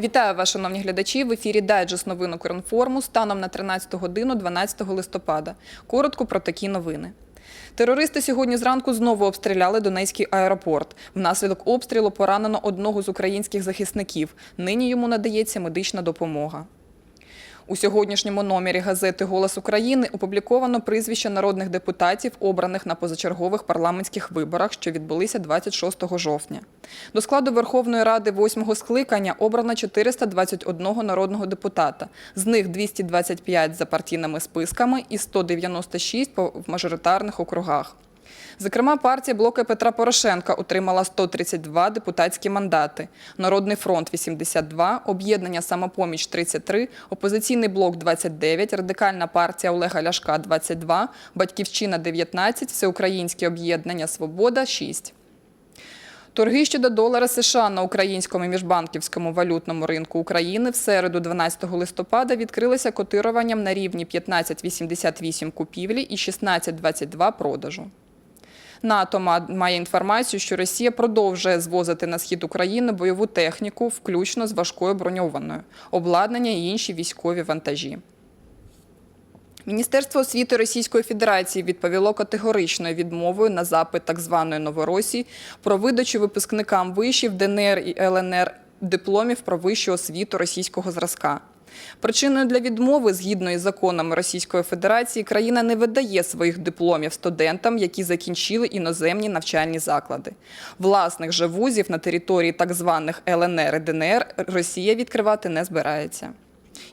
Вітаю вас, шановні глядачі. В ефірі дайджест новин Укрінформу станом на 13 годину 12 листопада. Коротко про такі новини. Терористи сьогодні зранку знову обстріляли Донецький аеропорт. Внаслідок обстрілу поранено одного з українських захисників. Нині йому надається медична допомога. У сьогоднішньому номері газети Голос України опубліковано прізвища народних депутатів, обраних на позачергових парламентських виборах, що відбулися 26 жовтня. До складу Верховної Ради восьмого скликання обрано 421 народного депутата. З них 225 за партійними списками і 196 по в мажоритарних округах. Зокрема, партія блоку Петра Порошенка отримала 132 депутатські мандати, Народний фронт 82, об'єднання Самопоміч 33, опозиційний блок 29, радикальна партія Олега Ляшка 22, Батьківщина 19, Всеукраїнське об'єднання Свобода 6. Торги щодо долара США на українському міжбанківському валютному ринку України в середу 12 листопада відкрилися котируванням на рівні 15,88 купівлі і 16,22 продажу. НАТО має інформацію, що Росія продовжує звозити на схід України бойову техніку, включно з важкою броньованою, обладнання і інші військові вантажі. Міністерство освіти Російської Федерації відповіло категоричною відмовою на запит так званої Новоросії про видачу випускникам вишів ДНР і ЛНР дипломів про вищу освіту російського зразка. Причиною для відмови, згідно із законами Російської Федерації, країна не видає своїх дипломів студентам, які закінчили іноземні навчальні заклади. Власних же вузів на території так званих ЛНР і ДНР Росія відкривати не збирається.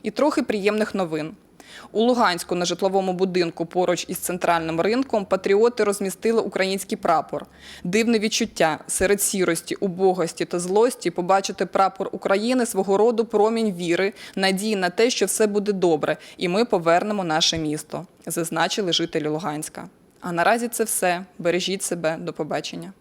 І трохи приємних новин. У Луганську на житловому будинку поруч із центральним ринком патріоти розмістили український прапор. Дивне відчуття серед сірості, убогості та злості побачити прапор України свого роду промінь віри, надії на те, що все буде добре, і ми повернемо наше місто, зазначили жителі Луганська. А наразі це все. Бережіть себе. До побачення.